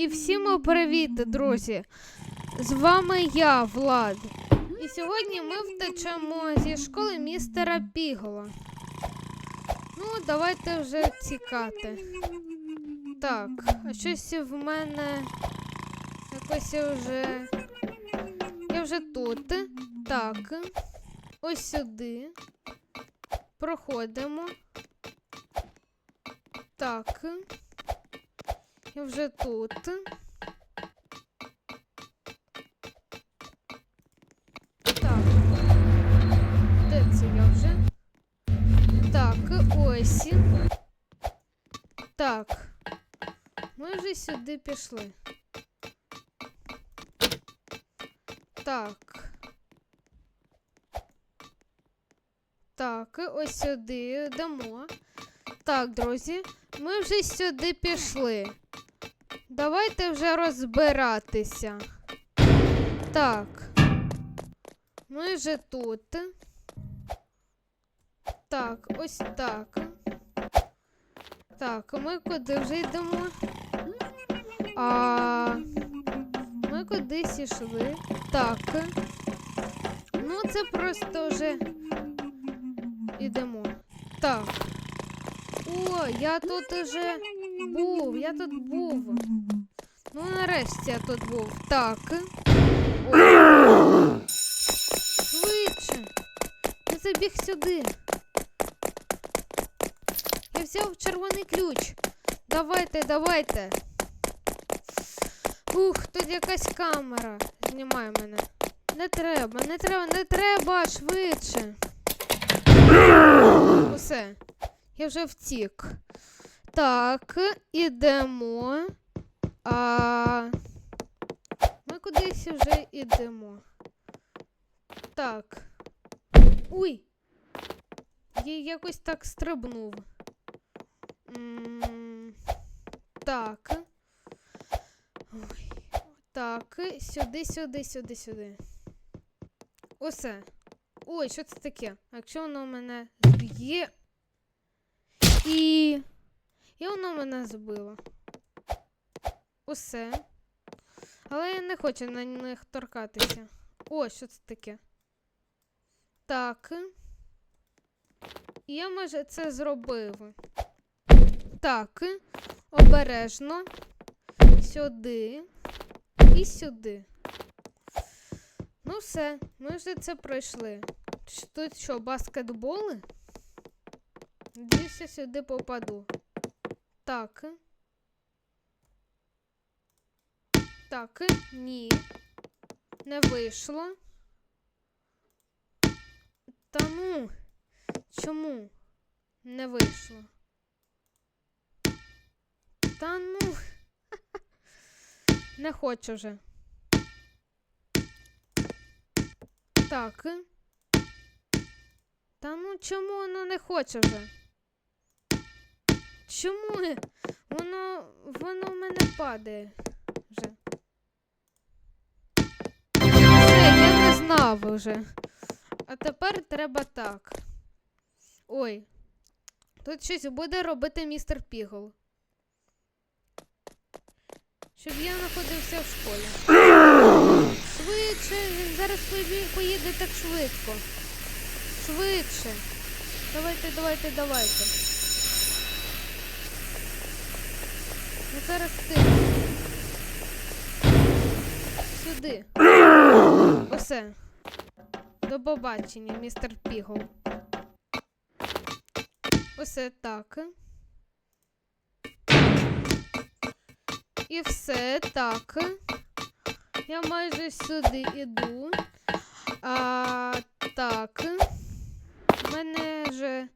І всім привіт, друзі! З вами я, Влад. І сьогодні ми втечемо зі школи містера Пігола. Ну, давайте вже тікати. Так, а щось в мене якось я вже. Я вже тут. Так. Ось сюди. Проходимо. Так. Я вже тут. Так. Де це я вже? Так, ось. Так. Ми вже сюди пішли. Так. Так, ось сюди йдемо. Так, друзі, ми вже сюди пішли. Давайте вже розбиратися. Так. Ми вже тут. Так, ось так. Так, ми куди вже йдемо? А ми кудись ішли. Так. Ну, це просто вже ідемо. Так. О, я тут уже був, я тут був. Ну, нарешті я тут був. Так. Швидше. Я забіг сюди. Я взяв червоний ключ. Давайте, давайте. Ух, тут якась камера. Знімає мене. Не треба, не треба, не треба, швидше. Усе. Я вже втік. Так, ідемо. А... Ми кудись вже йдемо. Так. Уй! Я якось так стрибнув. М, Так. Ой. Так, сюди, сюди, сюди, сюди. Усе. Ой, що це таке? А якщо воно мене зб'є. І. І воно мене збило. Усе. Але я не хочу на них торкатися. О, що це таке? Так. Я майже це зробив. Так. Обережно. Сюди. І сюди. Ну все, ми вже це пройшли. Тут що, баскетболи? Надіюсь, я сюди попаду. Так. Так, ні. Не вийшло. Та ну. Чому? Не вийшло. Та ну. Не хочу вже. Так. Та ну чому воно не хоче вже? Чому? Воно воно в мене падає вже. Все, я не знав вже. А тепер треба так. Ой. Тут щось буде робити містер Пігл. Щоб я знаходився в школі. Швидше, він зараз поїде так швидко. Швидше. Давайте, давайте, давайте. Ну зараз ти. Сюди. Усе. До побачення, містер Пігл. Усе так. І все так. Я майже сюди іду. А, так. У мене вже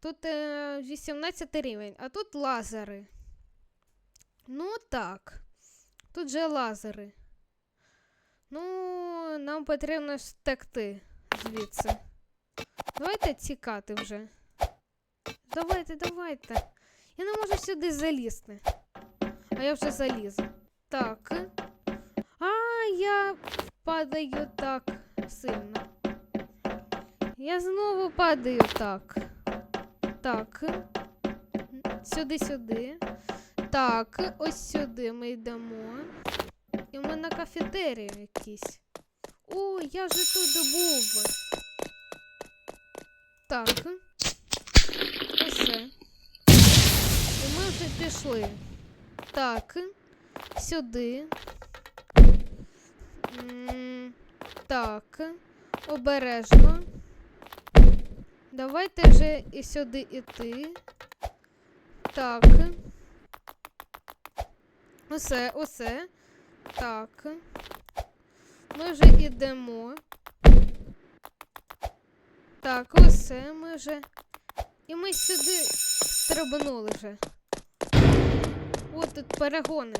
тут е, 18 рівень, а тут лазери. Ну так. Тут же лазери. Ну, нам потрібно втекти звідси. Давайте тікати вже. Давайте, давайте. Я не можу сюди залізти. А я вже заліз. Так. А, я падаю так сильно. Я знову падаю так. Так. Сюди, сюди. Так, ось сюди ми йдемо. І ми на кафетерію якісь. О, я вже тут був. Так. Ось. І ми вже пішли. Так. Сюди. Так. Обережно. Давайте вже і сюди іти. Так. Усе, усе. Так. Ми вже йдемо. Так, усе ми вже. І ми сюди стрибнули вже. О, тут перегони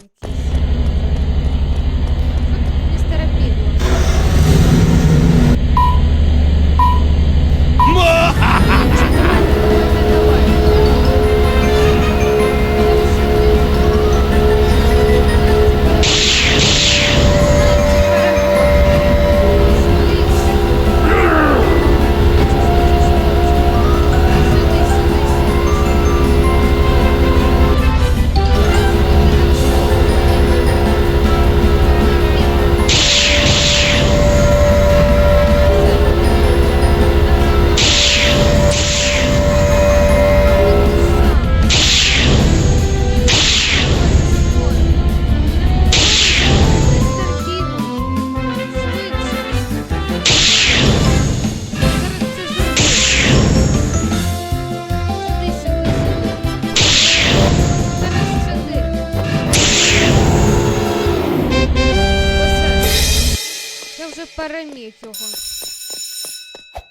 переміг його.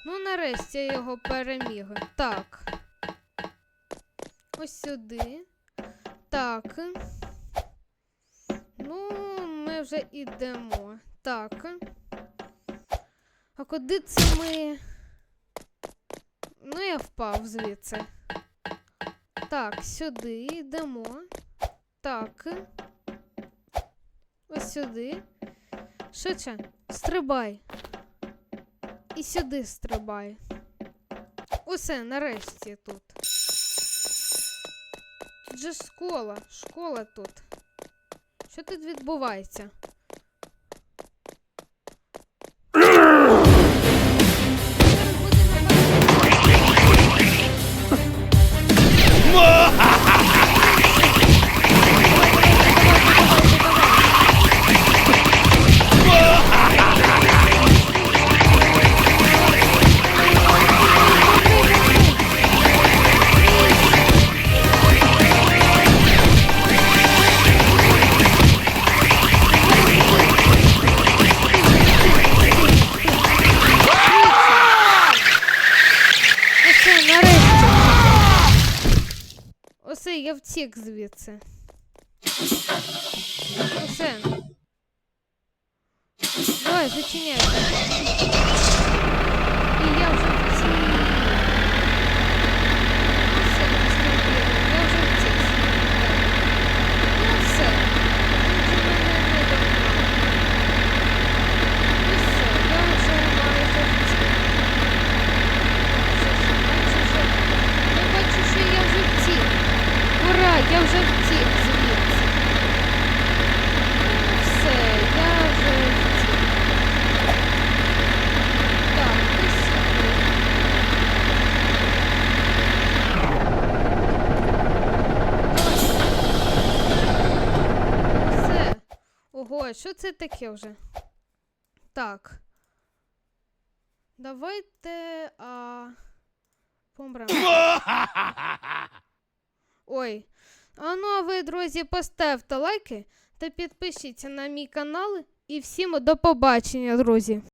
Ну, нарешті його переміг. Так. Ось сюди. Так. Ну, ми вже йдемо. Так. А куди це ми? Ну, я впав звідси. Так, сюди йдемо. Так. Ось сюди. Швидше, стрибай. І сюди стрибай. Усе, нарешті тут. Тут же школа, школа тут. Що тут відбувається? Я втік звідси. Все. Давай, зачиняй. І я вже втік. Оце, містер Білий, я вже втік. Ну все. Він же мене не догнав. І все, я вже майже втік. Я бачу, що я вже втік. Ура, я вже втік звідси. Ну, все, я вже втік. Так, і сюди. Все. Ого, що це таке вже? Так. Давайте. А... Помремо. Ой. А ну а ви, друзі, поставте лайки та підпишіться на мій канал. І всім до побачення, друзі.